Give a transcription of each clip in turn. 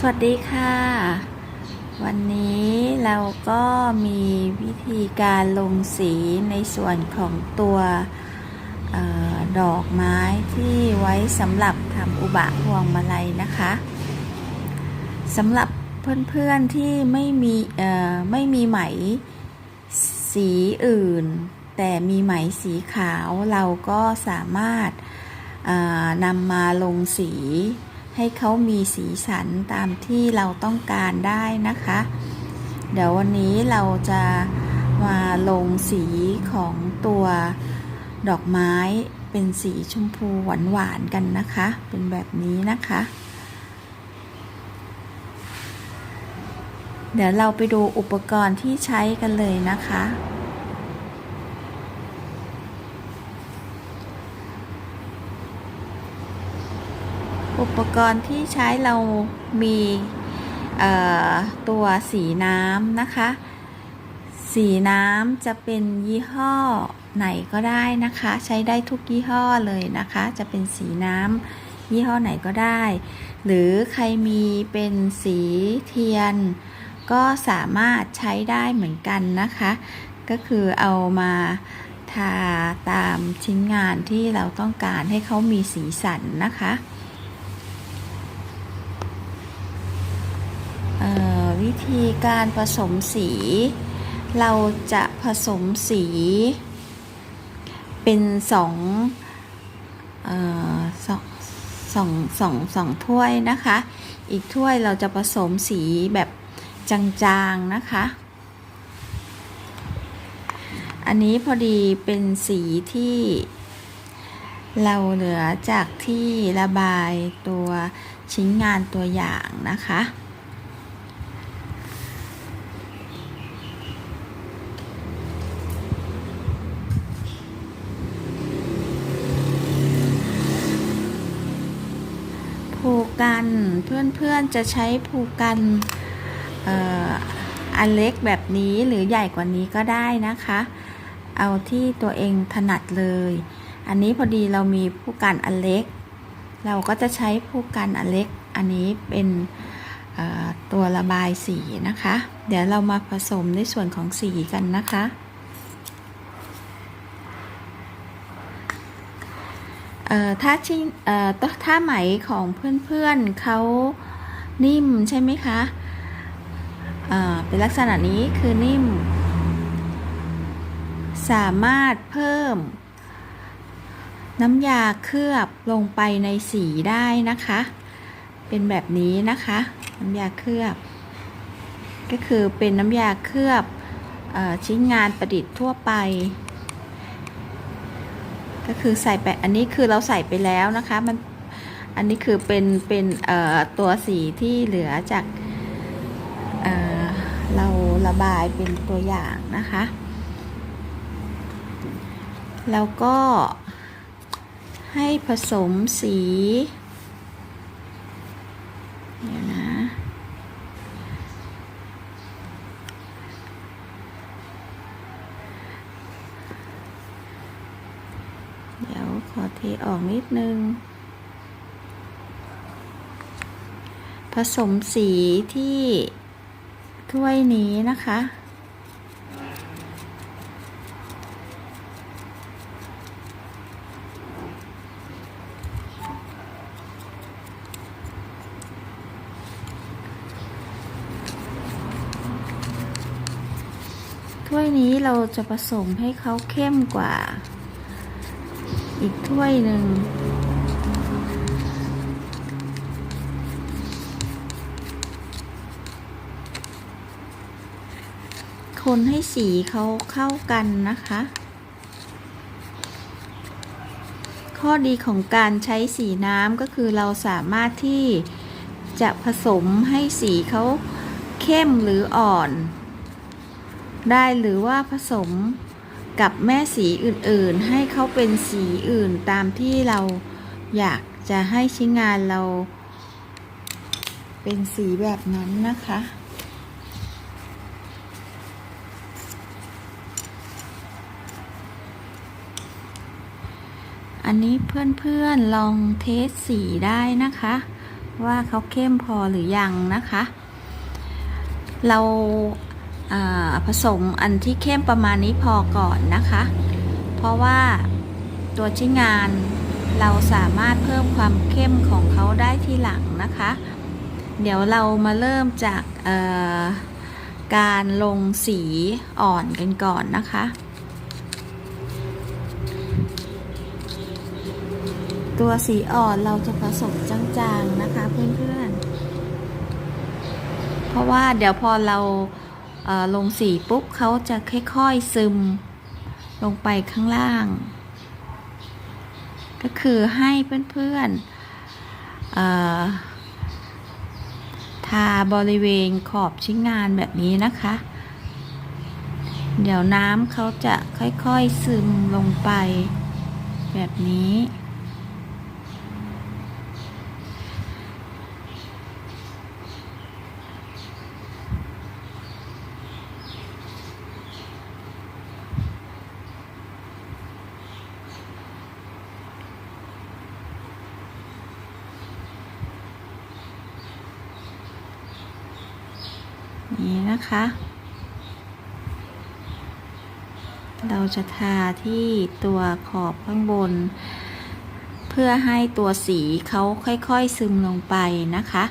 สวัสดีค่ะ วันนี้เราก็มีวิธีการลงสีในส่วนของตัวออดอกไม้ที่ไว้สำหรับทำอุบะพวงมาลัยนะคะสำหรับเพื่อนๆที่ไม่มีไม่มีไหมสีอื่น แต่มีไหมสีขาวเราก็สามารถนำมาลงสี ให้เขามีสีสันตามที่เราต้องการได้นะคะ เดี๋ยววันนี้เราจะมาลงสีของตัวดอกไม้เป็นสีชมพูหวานๆกันนะคะ เป็นแบบนี้นะคะ เดี๋ยวเราไปดูอุปกรณ์ที่ใช้กันเลยนะคะ อุปกรณ์ที่ใช้เรามีตัวสีน้ำนะคะ สีน้ำจะเป็นยี่ห้อไหนก็ได้นะคะ ใช้ได้ทุกยี่ห้อเลยนะคะ จะเป็นสีน้ำยี่ห้อไหนก็ได้ หรือใครมีเป็นสีเทียน ก็สามารถใช้ได้เหมือนกันนะคะ ก็คือเอามาทาตามชิ้นงานที่เราต้องการให้เขามีสีสันนะคะ เอ่อ วิธีการผสมสี เราจะผสมสี เป็นสองออสองสองสองสองถ้วยนะคะ อีกถ้วยเราจะผสมสีแบบจางๆนะคะ อันนี้พอดีเป็นสีที่เราเหลือจากที่ระบายตัวชิ้นงานตัวอย่างนะคะ ผู กัน เพื่อนๆจะใช้ผูกกันเอ่ออันเล็กแบบนี้หรือใหญ่กว่านี้ก็ได้นะคะ เอาที่ตัวเองถนัดเลย อันนี้พอดีเรามีผู้กันอันเล็ก เราก็จะใช้ผู้กันอันเล็ก อันนี้เป็นตัวระบายสีนะคะ เดี๋ยวเรามาผสมในส่วนของสีกันนะคะ เอ่อ ถ้าชิ้นถ้าไหมของเพื่อนๆเขานิ่มใช่ไหมคะเป็นลักษณะนี้คือนิ่ม สามารถเพิ่ม น้ำยาเคลือบลงไปในสีได้นะคะ เป็นแบบนี้นะคะ น้ำยาเคลือบ ก็คือเป็นน้ำยาเคลือบอชิ้นงานประดิษฐ์ทั่วไป ก็คือใส่ไปอันนี้คือเราใส่ไปแล้วนะคะมันอันนี้คือเป็นเป็นเอ่อตัวสีที่เหลือจากเอ่อเราระบายเป็นตัวอย่างนะคะ แล้วก็ให้ผสมสีเดี๋ยวนะ เดี๋ยวขอ เทออกนิดนึง ผสมสีที่ถ้วยนี้นะคะถ้วยนี้เราจะผสมให้เขาเข้มกว่า อีกถ้วยหนึ่งคนให้สีเขาเข้ากันนะคะ ข้อดีของการใช้สีน้ำก็คือเราสามารถที่จะผสมให้สีเขาเข้มหรืออ่อน ได้หรือว่าผสม กับแม่สีอื่นๆ ให้เขาเป็นสีอื่นตามที่เราอยากจะให้ชิ้นงานเรา เป็นสีแบบนั้นนะคะอันนี้เพื่อนๆลองเทสสีได้นะคะ ว่าเขาเข้มพอหรือยังนะคะ เรา ผสมอันที่เข้มประมาณนี้พอก่อนนะคะ เพราะว่าตัวชิ้นงานเราสามารถเพิ่มความเข้มของเขาได้ที่หลังนะคะ เดี๋ยวเรามาเริ่มจากการลงสีอ่อนกันก่อนนะคะตัวสีอ่อนเราจะผสมจางๆนะคะเพื่อนๆ เพราะว่าเดี๋ยวพอเรา ลงสีปุ๊บเขาจะค่อยๆซึมลงไปข้างล่าง ก็คือให้เพื่อนๆทาบริเวณขอบชิ้นงานแบบนี้นะคะ เดี๋ยวน้ำเขาจะค่อยๆซึมลงไปแบบนี้ นี้นะคะ เราจะทาที่ตัวขอบข้างบน เพื่อให้ตัวสีเขาค่อยๆซึมลงไปนะคะ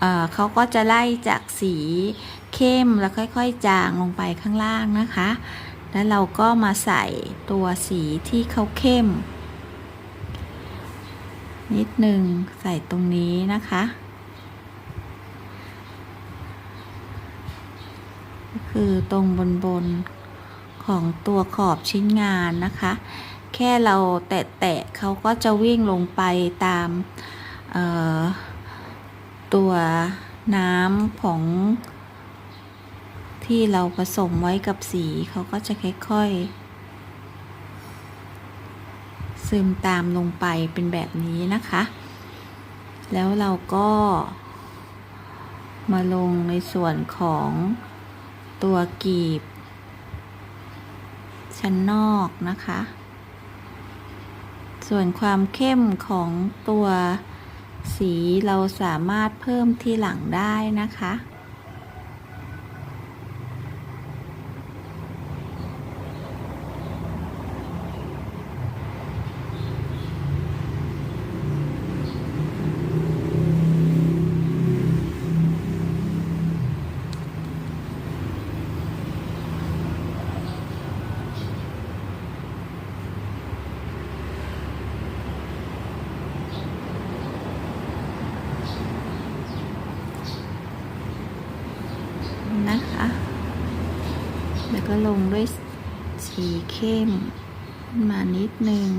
เเขาก็จะไล่จากสีเข้มแล้วค่อยๆจางลงไปข้างล่างนะคะ แล้วเราก็มาใส่ตัวสีที่เขาเข้ม นิดหนึ่งใส่ตรงนี้นะคะ คือตรงบนบนของตัวขอบชิ้นงานนะคะ แค่เราแตะๆเขาก็จะวิ่งลงไปตามตัวน้ำของที่เราผสมไว้กับสีเขาก็จะค่อยๆ ซึมตามลงไปเป็นแบบนี้นะคะ แล้วเราก็มาลงในส่วนของ ตัวกีบ ชั้นนอกนะคะ ส่วนความเข้มของตัวสีเราสามารถเพิ่มที่หลังได้นะคะนะคะ แล้วก็ลงด้วยสีเข้มขึ้นมานิดนึง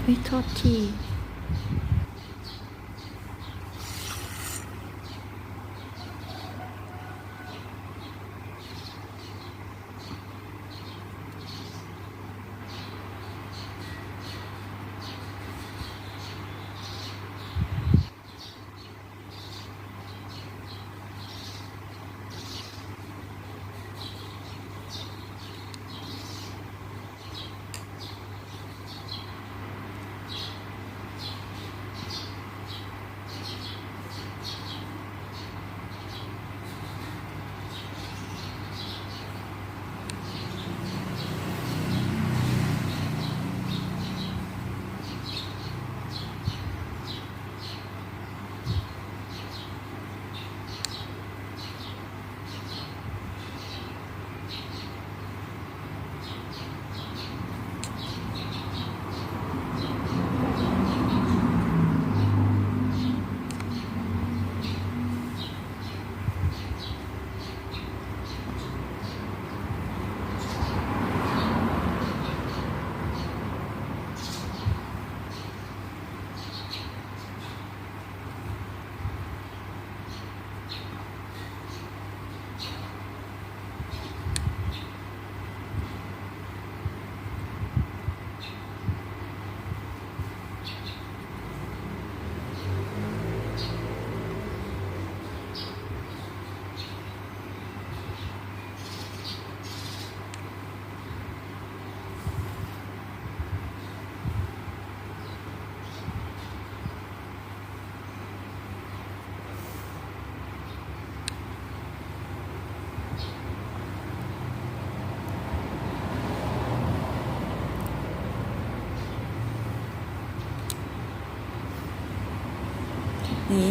เฮ้ยโทษที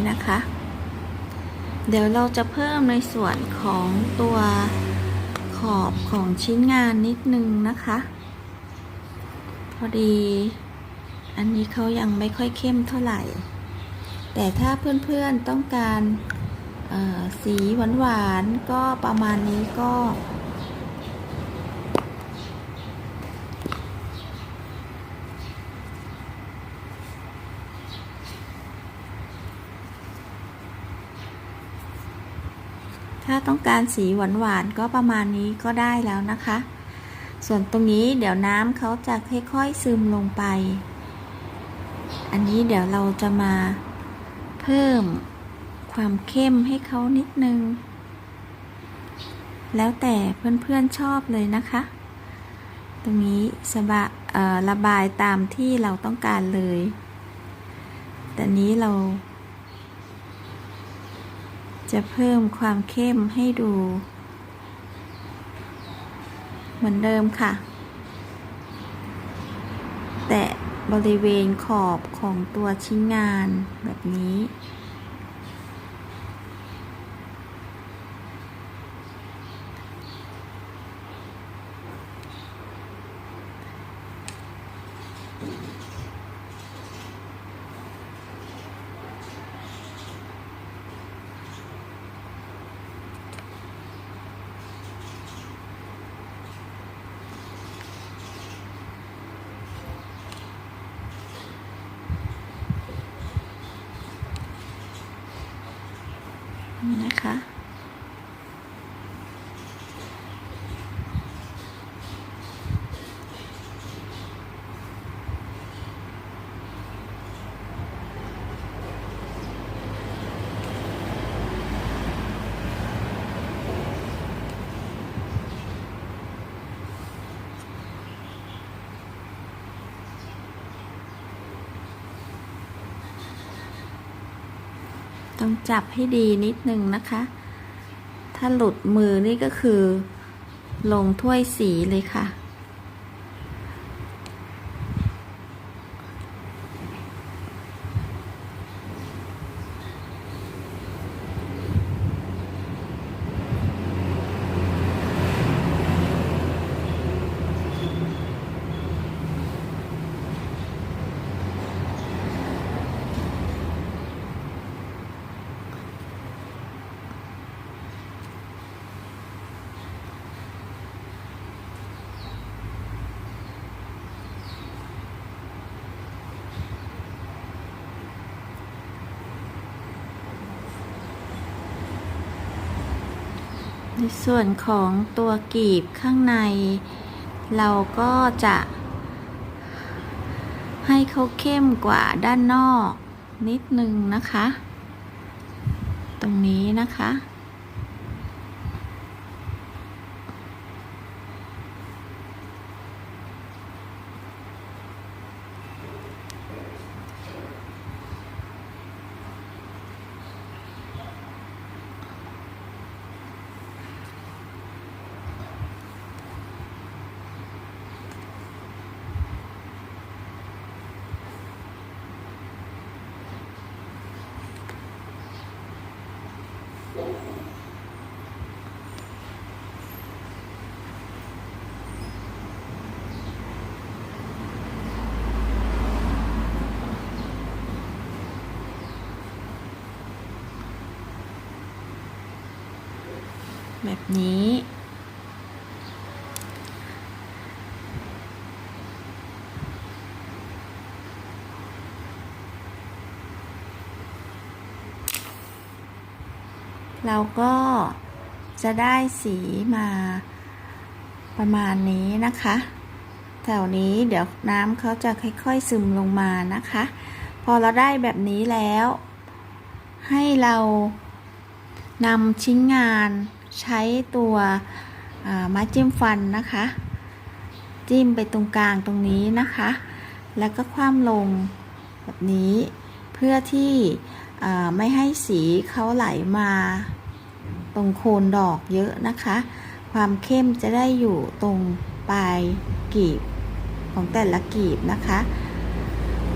นะคะ เดี๋ยวเราจะเพิ่มในส่วนของตัวขอบของชิ้นงานนิดนึงนะคะ พอดี อันนี้เขายังไม่ค่อยเข้มเท่าไหร่ แต่ถ้าเพื่อนๆต้องการสีหวานๆก็ประมาณนี้ก็ ต้องการสีหวานๆก็ประมาณนี้ก็ได้แล้วนะคะ ส่วนตรงนี้เดี๋ยวน้ำเขาจะค่อยๆซึมลงไป อันนี้เดี๋ยวเราจะมาเพิ่มความเข้มให้เขานิดนึง แล้วแต่เพื่อนๆชอบเลยนะคะ ตรงนี้สบะระบายตามที่เราต้องการเลย แต่นี้เรา จะเพิ่มความเข้มให้ดู เหมือนเดิมค่ะ แต่บริเวณขอบของตัวชิ้นงานแบบนี้นะคะ ต้องจับให้ดีนิดนึงนะคะ ถ้าหลุดมือนี่ก็คือ ลงถ้วยสีเลยค่ะ ในส่วนของตัวกีบข้างใน เราก็จะ ให้เขาเข้มกว่าด้านนอกนิดนึงนะคะ ตรงนี้นะคะ แบบนี้ เราก็จะได้สีมาประมาณนี้นะคะ แถวนี้เดี๋ยวน้ำเขาจะค่อยๆซึมลงมานะคะ พอเราได้แบบนี้แล้ว ให้เรานำชิ้นงานใช้ตัวอ่าไม้จิ้มฟันนะคะ จิ้มไปตรงกลางตรงนี้นะคะ แล้วก็คว่ำลงแบบนี้เพื่อที่ไม่ให้สีเขาไหลมา ตรงโคนดอกเยอะนะคะ ความเข้มจะได้อยู่ตรงปลายกีบของแต่ละกีบนะคะ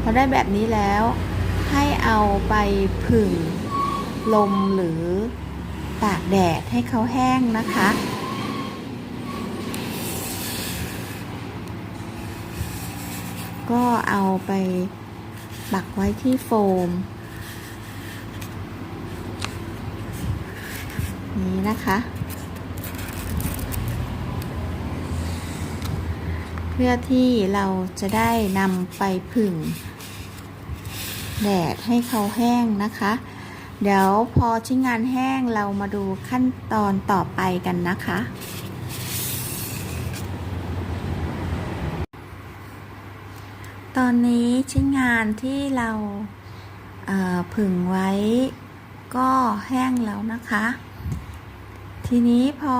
พอได้แบบนี้แล้วให้เอาไปผึ่งลมหรือตากแดดให้เขาแห้งนะคะ ก็เอาไปปักไว้ที่โฟม นี้นะคะ เพื่อที่เราจะได้นำไปผึ่ง แดดให้เขาแห้งนะคะ เดี๋ยวพอชิ้นงานแห้งเรามาดูขั้นตอนต่อไปกันนะคะตอนนี้ชิ้นงานที่เราเอ่อผึ่งไว้ก็แห้งแล้วนะคะ ทีนี้พอ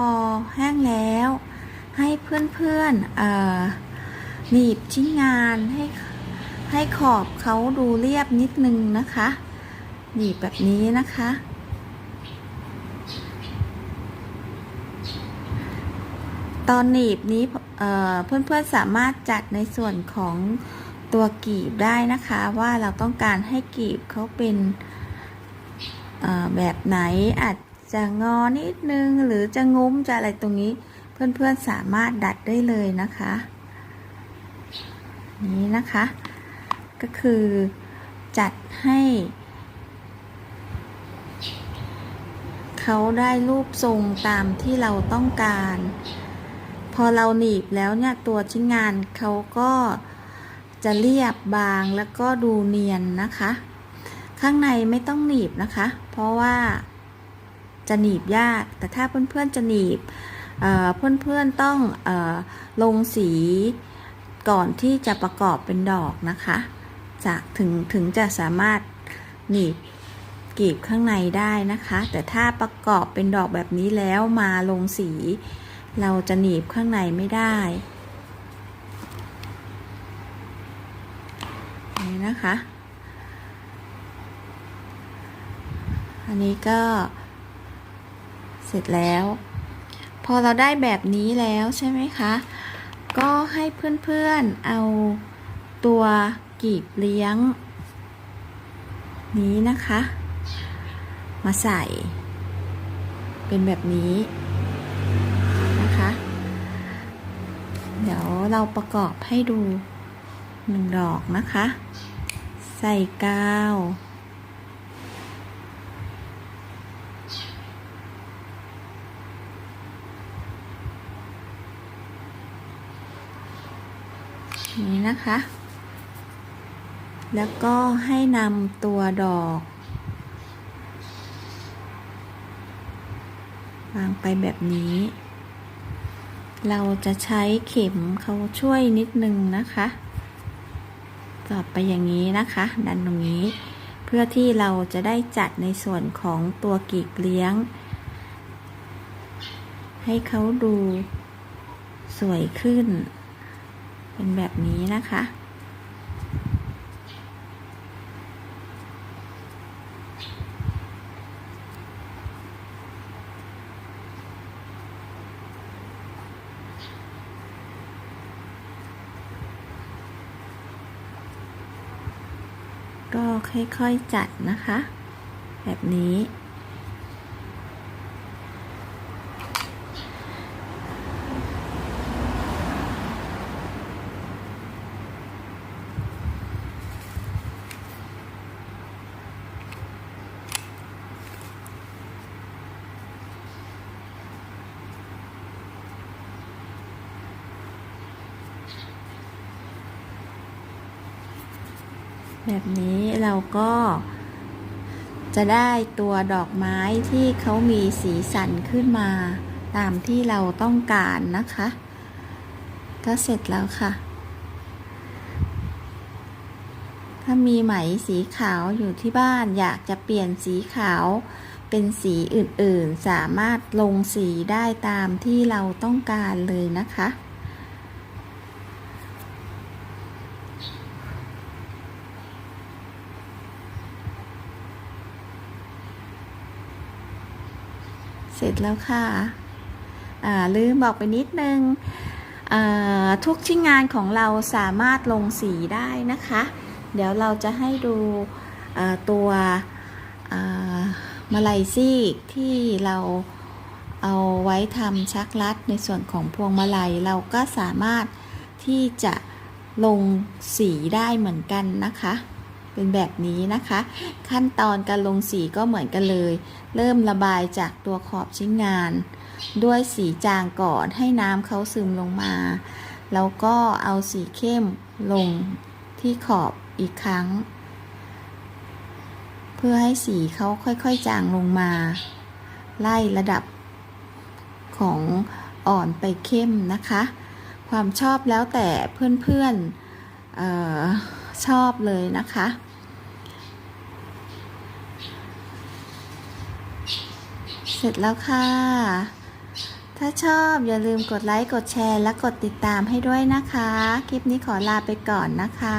แห้งแล้ว ให้เพื่อนๆเอ่อหนีบชิ้นงานให้ให้ขอบเขาดูเรียบนิดนึงนะคะหนีบแบบนี้นะคะ ตอนหนีบนี้เพื่อนๆสามารถจัดในส่วนของตัวกีบได้นะคะ ว่าเราต้องการให้กีบเขาเป็นแบบไหนอาจ จะงอนิดนึงหรือจะงุ้มจะอะไรตรงนี้ เพื่อนๆสามารถดัดได้เลยนะคะ นี้นะคะ ก็คือจัดให้เขาได้รูปทรงตามที่เราต้องการ พอเราหนีบแล้วเนี่ยตัวชิ้นงานเขาก็จะเรียบบางแล้วก็ดูเนียนนะคะ ข้างในไม่ต้องหนีบนะคะ เพราะว่า จะหนีบยาก แต่ถ้าเพื่อนๆจะหนีบเอ่อเพื่อนๆต้องอลงสีก่อนที่จะประกอบเป็นดอกนะคะ จากถึงถึงจะสามารถหนีบกีบข้างในได้นะคะ แต่ถ้าประกอบเป็นดอกแบบนี้แล้วมาลงสี เราจะหนีบข้างในไม่ได้นี่นะคะ อันนี้ก็ เสร็จแล้ว พอเราได้แบบนี้แล้วใช่ไหมคะ ก็ให้เพื่อนๆเอาตัวกีบเลี้ยง นี้นะคะ มาใส่ เป็นแบบนี้นะคะ เดี๋ยวเราประกอบให้ดูหนึ่งดอกนะคะ ใส่กาว นี้นะคะ แล้วก็ให้นำตัวดอกวางไปแบบนี้ เราจะใช้เข็มเขาช่วยนิดนึงนะคะต่อไปอย่างนี้นะคะ ดันตรงนี้ เพื่อที่เราจะได้จัดในส่วนของตัวกีกเลี้ยง ให้เขาดูสวยขึ้น เป็นแบบนี้นะคะ ก็ค่อยๆจัดนะคะ แบบนี้ แบบนี้เราก็จะได้ตัวดอกไม้ที่เขามีสีสันขึ้นมา ตามที่เราต้องการนะคะ ก็เสร็จแล้วค่ะ ถ้ามีไหมสีขาวอยู่ที่บ้านอยากจะเปลี่ยนสีขาวเป็นสีอื่นๆ สามารถลงสีได้ตามที่เราต้องการเลยนะคะ สร็จแล้วค่ะลืมบอกไปนิดนึงทุกชิ้นงานของเราสามารถลงสีได้นะคะ เดี๋ยวเราจะให้ดูตัวมาลายซีกที่เราเอาไว้ทำชักลัดในส่วนของพวงมาลัยเราก็สามารถที่จะลงสีได้เหมือนกันนะคะ เป็นแบบนี้นะคะ ขั้นตอนการลงสีก็เหมือนกันเลย เริ่มระบายจากตัวขอบชิ้นงาน ด้วยสีจางก่อนให้น้ำเขาซึมลงมา แล้วก็เอาสีเข้มลงที่ขอบอีกครั้ง เพื่อให้สีเขาค่อยๆจางลงมา ไล่ระดับของอ่อนไปเข้มนะคะ ความชอบแล้วแต่เพื่อนๆเออ ชอบเลยนะคะ เสร็จแล้วค่ะ ถ้าชอบอย่าลืมกดไลค์ กดแชร์ และกดติดตามให้ด้วยนะคะ คลิปนี้ขอลาไปก่อนนะคะ